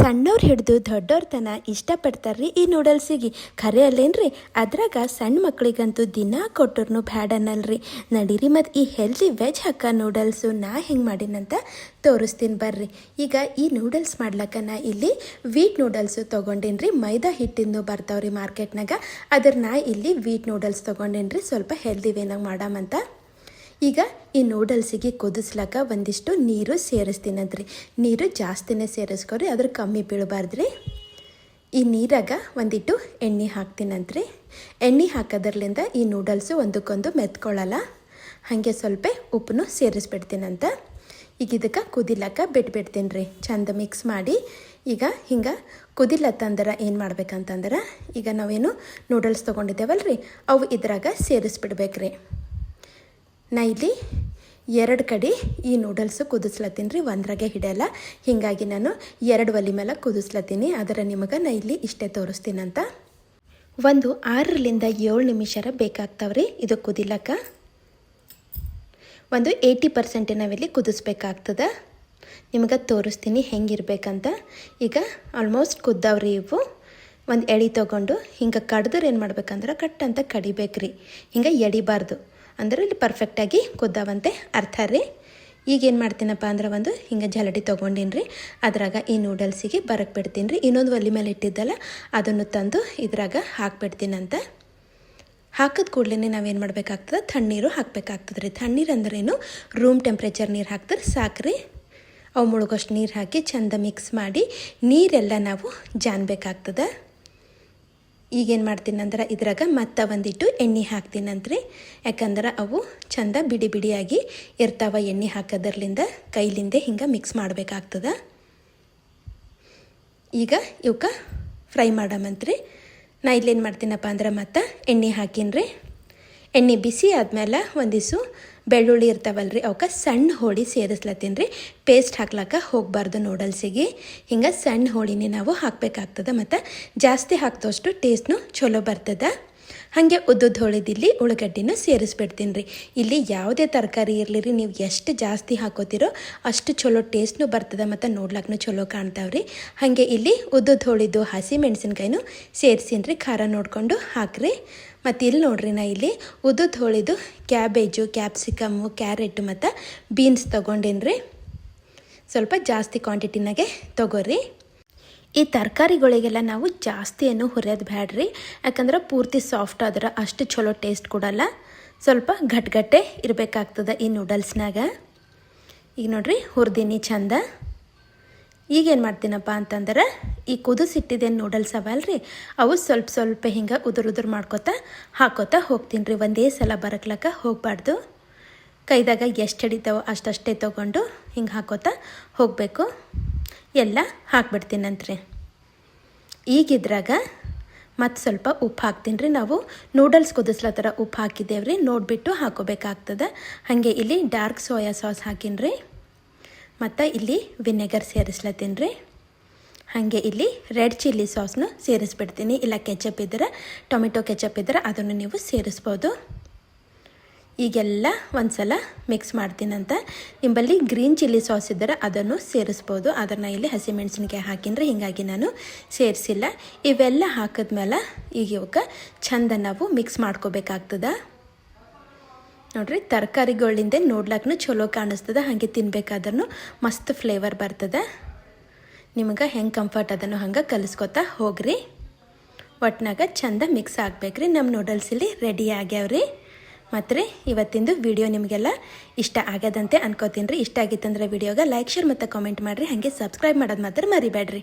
ಸಣ್ಣವ್ರು ಹಿಡಿದು ದೊಡ್ಡವ್ರ ತನ ಇಷ್ಟಪಡ್ತಾರ್ರಿ ಈ ನೂಡಲ್ಸಿಗೆ ಖರೆ ಅಲ್ಲೇನ್ರಿ? ಅದ್ರಾಗ ಸಣ್ಣ ಮಕ್ಳಿಗಂತೂ ದಿನ ಕೊಟ್ಟರು ಬ್ಯಾಡನಲ್ರಿ ನಡೀರಿ ಮತ್ತು ಈ ಹೆಲ್ದಿ ವೆಜ್ ಹಕ್ಕ ನೂಡಲ್ಸು ನಾ ಹೆಂಗೆ ಮಾಡಿನಂತ ತೋರಿಸ್ತೀನಿ ಬರ್ರಿ. ಈಗ ಈ ನೂಡಲ್ಸ್ ಮಾಡ್ಲಕ್ಕ ನಾ ಇಲ್ಲಿ ವೀಟ್ ನೂಡಲ್ಸು ತೊಗೊಂಡೇನ್ರಿ. ಮೈದಾ ಹಿಟ್ಟಿಂದು ಬರ್ತಾವ್ರಿ ಮಾರ್ಕೆಟ್ನಾಗ ಅದ್ರ ನಾ ಇಲ್ಲಿ ವೀಟ್ ನೂಡಲ್ಸ್ ತೊಗೊಂಡೇನ್ರಿ. ಸ್ವಲ್ಪ ಹೆಲ್ದಿ ವೇನಾಗ ಮಾಡಾಮಂತ ಈಗ ಈ ನೂಡಲ್ಸಿಗೆ ಕುದಿಸ್ಲಾಕ ಒಂದಿಷ್ಟು ನೀರು ಸೇರಿಸ್ತೀನಂತ್ರಿ. ನೀರು ಜಾಸ್ತಿನೇ ಸೇರಿಸ್ಕೊರಿ ಅದ್ರ ಕಮ್ಮಿ ಬೀಳಬಾರ್ದ್ರಿ. ಈ ನೀರಾಗ ಒಂದಿಟ್ಟು ಎಣ್ಣೆ ಹಾಕ್ತೀನಂತ್ರಿ. ಎಣ್ಣೆ ಹಾಕೋದ್ರಲಿಂದ ಈ ನೂಡಲ್ಸು ಒಂದಕ್ಕೊಂದು ಮೆತ್ಕೊಳ್ಳಲ್ಲ. ಹಾಗೆ ಸ್ವಲ್ಪ ಉಪ್ಪನ್ನು ಸೇರಿಸ್ಬಿಡ್ತೀನಂತ. ಈಗ ಇದಕ್ಕೆ ಕುದಿಲಕ್ಕ ಬಿಟ್ಬಿಡ್ತೀನಿ ರೀ ಚಂದ ಮಿಕ್ಸ್ ಮಾಡಿ. ಈಗ ಹಿಂಗೆ ಕುದಿಲತ್ತಂದ್ರೆ ಏನು ಮಾಡ್ಬೇಕಂತಂದ್ರೆ, ಈಗ ನಾವೇನು ನೂಡಲ್ಸ್ ತೊಗೊಂಡಿದ್ದೇವಲ್ರಿ, ಅವು ಇದ್ರಾಗ ಸೇರಿಸ್ಬಿಡ್ಬೇಕ್ರಿ. ನಾ ಇಲ್ಲಿ ಎರಡು ಕಡೆ ಈ ನೂಡಲ್ಸು ಕುದಿಸ್ಲತ್ತೀನಿ ರೀ, ಒಂದ್ರಾಗೆ ಹಿಡಿಯಲ್ಲ. ಹೀಗಾಗಿ ನಾನು ಎರಡು ಒಲಿ ಮೇಲೆ ಕುದಿಸ್ಲತ್ತೀನಿ. ಅದರ ನಿಮಗೆ ನಾ ಇಲ್ಲಿ ಇಷ್ಟೇ ತೋರಿಸ್ತೀನಂತ. ಒಂದು ಆರರಿಂದ ಏಳು ನಿಮಿಷರ ಬೇಕಾಗ್ತಾವ್ರಿ ಇದು ಕುದಿಲಕ್ಕ. ಒಂದು ಏಯ್ಟಿ ಪರ್ಸೆಂಟ್ ನಾವಿಲ್ಲಿ ಕುದಿಸ್ಬೇಕಾಗ್ತದೆ. ನಿಮಗೆ ತೋರಿಸ್ತೀನಿ ಹೆಂಗಿರ್ಬೇಕಂತ. ಈಗ ಆಲ್ಮೋಸ್ಟ್ ಕುದ್ದವ್ರಿ ಇವು. ಒಂದು ಎಳಿ ತೊಗೊಂಡು ಹಿಂಗೆ ಕಡ್ದ್ರೆ ಏನು ಮಾಡ್ಬೇಕಂದ್ರೆ ಕಟ್ ಅಂತ ಕಡಿಬೇಕ್ರಿ. ಹಿಂಗೆ ಎಡಿಬಾರ್ದು. ಅಂದ್ರೆ ಇಲ್ಲಿ ಪರ್ಫೆಕ್ಟಾಗಿ ಕುದ್ದಾವಂತೆ ಅರ್ಥ ರೀ. ಈಗ ಏನು ಮಾಡ್ತೀನಪ್ಪ ಅಂದ್ರೆ ಒಂದು ಹಿಂಗೆ ಜಲಡಿ ತೊಗೊಂಡಿನಿ ರೀ. ಅದ್ರಾಗ ಈ ನೂಡಲ್ಸಿಗೆ ಬರಕ್ಕೆ ಬಿಡ್ತೀನಿ ರೀ. ಇನ್ನೊಂದು ಒಲೆ ಮೇಲೆ ಇಟ್ಟಿದ್ದಲ್ಲ, ಅದನ್ನು ತಂದು ಇದ್ರಾಗ ಹಾಕ್ಬಿಡ್ತೀನಂತ ಹಾಕಿದ ಕೂಡಲೇ ನಾವೇನು ಮಾಡಬೇಕಾಗ್ತದೆ? ತಣ್ಣೀರು ಹಾಕಬೇಕಾಗ್ತದೆ ರೀ. ತಣ್ಣೀರು ಅಂದ್ರೇನು? ರೂಮ್ ಟೆಂಪ್ರೇಚರ್ ನೀರು ಹಾಕ್ತಾರೆ ಸಾಕ್ರಿ ಅವು ಮುಳುಗೋಷ್ಟು ನೀರು ಹಾಕಿ ಚೆಂದ ಮಿಕ್ಸ್ ಮಾಡಿ, ನೀರೆಲ್ಲ ನಾವು ಜಾನ್ಬೇಕಾಗ್ತದೆ. ಈಗೇನು ಮಾಡ್ತೀನಿ ಅಂದ್ರೆ ಇದ್ರಾಗ ಮತ್ತೆ ಒಂದಿಟ್ಟು ಎಣ್ಣೆ ಹಾಕ್ತೀನಂತ್ರಿ. ಯಾಕಂದ್ರೆ ಅವು ಚಂದ ಬಿಡಿ ಬಿಡಿಯಾಗಿ ಇರ್ತಾವ ಎಣ್ಣೆ ಹಾಕೋದ್ರಲಿಂದ ಕೈಲಿಂದೆ ಹಿಂಗೆ ಮಿಕ್ಸ್ ಮಾಡಬೇಕಾಗ್ತದೆ. ಈಗ ಇವಕ್ಕೆ ಫ್ರೈ ಮಾಡಮಂತ್ರಿ. ನಾ ಇಲ್ಲೇನು ಮಾಡ್ತೀನಪ್ಪ ಅಂದ್ರೆ ಮತ್ತೆ ಎಣ್ಣೆ ಹಾಕೀನಿ ಎಣ್ಣೆ ಬಿಸಿ ಆದಮೇಲೆ ಒಂದಿಸು ಬೆಳ್ಳುಳ್ಳಿ ಇರ್ತಾವಲ್ರಿ, ಅವಕ್ಕೆ ಸಣ್ಣ ಹೋಳಿ ಸೇರಿಸ್ಲತ್ತೀನಿ ರೀ ಪೇಸ್ಟ್ ಹಾಕ್ಲಕ್ಕ ಹೋಗಬಾರ್ದು ನೂಡಲ್ಸಿಗೆ ಹಿಂಗೆ ಸಣ್ಣ ಹೋಳಿನೇ ನಾವು ಹಾಕಬೇಕಾಗ್ತದೆ, ಮತ್ತು ಜಾಸ್ತಿ ಹಾಕ್ದಷ್ಟು ಟೇಸ್ಟ್ನು ಚಲೋ ಬರ್ತದೆ. ಹಾಗೆ ಉದ್ದುದ್ದು ಹೋಳಿದಿಲ್ಲಿ ಉಳ್ಳಾಗಡ್ಡಿನ ಸೇರಿಸ್ಬಿಡ್ತೀನಿ ರೀ ಇಲ್ಲಿ ಯಾವುದೇ ತರಕಾರಿ ಇರಲಿ ರೀ ನೀವು ಎಷ್ಟು ಜಾಸ್ತಿ ಹಾಕೋತಿರೋ ಅಷ್ಟು ಚಲೋ ಟೇಸ್ಟ್ನು ಬರ್ತದೆ ಮತ್ತು ನೋಡ್ಲಾಕ್ನು ಚಲೋ ಕಾಣ್ತಾವ್ರಿ. ಹಾಗೆ ಇಲ್ಲಿ ಉದ್ದುದ್ದು ಹೋಳಿದ್ದು ಹಸಿ ಮೆಣಸಿನ್ಕಾಯಿನೂ ಸೇರಿಸಿನಿ ರೀ ಖಾರ ನೋಡಿಕೊಂಡು ಹಾಕ್ರಿ. ಮತ್ತು ಇಲ್ಲಿ ನೋಡ್ರಿ ನಾ ಇಲ್ಲಿ ಉದ್ದುದ್ದು ಹೋಳಿದು ಕ್ಯಾಬೇಜು, ಕ್ಯಾಪ್ಸಿಕಮ್ಮು, ಕ್ಯಾರೆಟ್ ಮತ್ತು ಬೀನ್ಸ್ ತೊಗೊಂಡೇನಿ ಸ್ವಲ್ಪ ಜಾಸ್ತಿ ಕ್ವಾಂಟಿಟಿನಾಗೆ ತೊಗೋರಿ. ಈ ತರಕಾರಿಗಳಿಗೆಲ್ಲ ನಾವು ಜಾಸ್ತಿ ಏನು ಹುರಿಯೋದು ಬ್ಯಾಡ್ರಿ. ಯಾಕಂದ್ರೆ ಪೂರ್ತಿ ಸಾಫ್ಟ್ ಆದ್ರೆ ಅಷ್ಟು ಚಲೋ ಟೇಸ್ಟ್ ಕೊಡಲ್ಲ. ಸ್ವಲ್ಪ ಘಟ್ಗಟ್ಟೆ ಇರಬೇಕಾಗ್ತದೆ ಈ ನೂಡಲ್ಸ್ನಾಗ ಈಗ ನೋಡ್ರಿ, ಹುರಿದೀನಿ ಚಂದ. ಈಗೇನು ಮಾಡ್ತೀನಪ್ಪ ಅಂತಂದ್ರೆ, ಈ ಕುದಿಸಿಟ್ಟಿದ್ದೇನು ನೂಡಲ್ಸ್ ಅವಲ್ರಿ, ಅವು ಸ್ವಲ್ಪ ಸ್ವಲ್ಪ ಹಿಂಗೆ ಉದುರು ಉದುರು ಮಾಡ್ಕೋತಾ, ಹಾಕೋತ ಹೋಗ್ತೀನಿ ರೀ ಒಂದೇ ಸಲ ಬರಕ್ಲಕ್ಕ ಹೋಗಬಾರ್ದು. ಕೈದಾಗ ಎಷ್ಟು ಹಿಡಿತಾವೋ ಅಷ್ಟಷ್ಟೇ ತೊಗೊಂಡು ಹಿಂಗೆ ಹಾಕೋತ ಹೋಗಬೇಕು. ಎಲ್ಲ ಹಾಕ್ಬಿಡ್ತೀನಂತ್ರಿ. ಈಗಿದ್ರಾಗ ಮತ್ತು ಸ್ವಲ್ಪ ಉಪ್ಪು ಹಾಕ್ತೀನಿ ರೀ ನಾವು ನೂಡಲ್ಸ್ ಕುದಿಸ್ಲೋ ಥರ ಉಪ್ಪು ಹಾಕಿದ್ದೇವೆ ರೀ ನೋಡಿಬಿಟ್ಟು ಹಾಕೋಬೇಕಾಗ್ತದೆ. ಹಾಗೆ ಇಲ್ಲಿ ಡಾರ್ಕ್ ಸೋಯಾ ಸಾಸ್ ಹಾಕೀನಿ ರೀ ಮತ್ತು ಇಲ್ಲಿ ವಿನೆಗರ್ ಸೇರಿಸ್ಲತ್ತೀನಿ ರೀ ಹಾಗೆ ಇಲ್ಲಿ ರೆಡ್ ಚಿಲ್ಲಿ ಸಾಸ್ನು ಸೇರಿಸ್ಬಿಡ್ತೀನಿ. ಇಲ್ಲ ಕೆಚಪ್ ಇದ್ದರೆ ಟೊಮೆಟೊ ಕೆಚಪ್ ಇದ್ದರೆ ಅದನ್ನು ನೀವು ಸೇರಿಸ್ಬೋದು. ಈಗೆಲ್ಲ ಒಂದು ಸಲ ಮಿಕ್ಸ್ ಮಾಡ್ತೀನಂತ. ನಿಂಬಲ್ಲಿ ಗ್ರೀನ್ ಚಿಲ್ಲಿ ಸಾಸ್ ಇದ್ದರೆ ಅದನ್ನು ಸೇರಿಸ್ಬೋದು. ಅದನ್ನು ಇಲ್ಲಿ ಹಸಿಮೆಣಸಿನ್ಕಾಯಿ ಹಾಕಿದ್ರೆ ಹೀಗಾಗಿ ನಾನು ಸೇರಿಸಿಲ್ಲ. ಇವೆಲ್ಲ ಹಾಕಿದ್ಮೇಲೆ ಈಗ ಇವಕ್ಕೆ ಚಂದ ನಾವು ಮಿಕ್ಸ್ ಮಾಡ್ಕೋಬೇಕಾಗ್ತದೆ. ನೋಡ್ರಿ, ತರಕಾರಿಗಳಿಂದ ನೋಡ್ಲಕ್ಕೂ ಚಲೋ ಕಾಣಿಸ್ತದೆ. ಹಾಗೆ ತಿನ್ಬೇಕಾದ್ರೂ ಮಸ್ತ್ ಫ್ಲೇವರ್ ಬರ್ತದೆ. ನಿಮಗೆ ಹೆಂಗೆ ಕಂಫರ್ಟ್ ಅದನ್ನು ಹಂಗೆ ಕಲಿಸ್ಕೊತಾ ಹೋಗ್ರಿ. ಒಟ್ನಾಗ ಚಂದ ಮಿಕ್ಸ್ ಆಗ್ಬೇಕ್ರಿ. ನಮ್ಮ ನೂಡಲ್ಸ್ ಇಲ್ಲಿ ರೆಡಿ ಆಗ್ಯಾವ್ರಿ. ಮತ್ತು ರೀ ಇವತ್ತಿಂದು ವಿಡಿಯೋ ನಿಮಗೆಲ್ಲ ಇಷ್ಟ ಆಗ್ಯದಂತೆ ಅನ್ಕೋತೀನಿ ರೀ. ಇಷ್ಟ ಆಗಿತ್ತಂದ್ರೆ ವಿಡಿಯೋಗೆ ಲೈಕ್, ಶೇರ್ ಮತ್ತು ಕಾಮೆಂಟ್ ಮಾಡಿರಿ. ಹಾಗೆ ಸಬ್ಸ್ಕ್ರೈಬ್ ಮಾಡೋದು ಮಾತ್ರ ಮರಿಬೇಡ್ರಿ.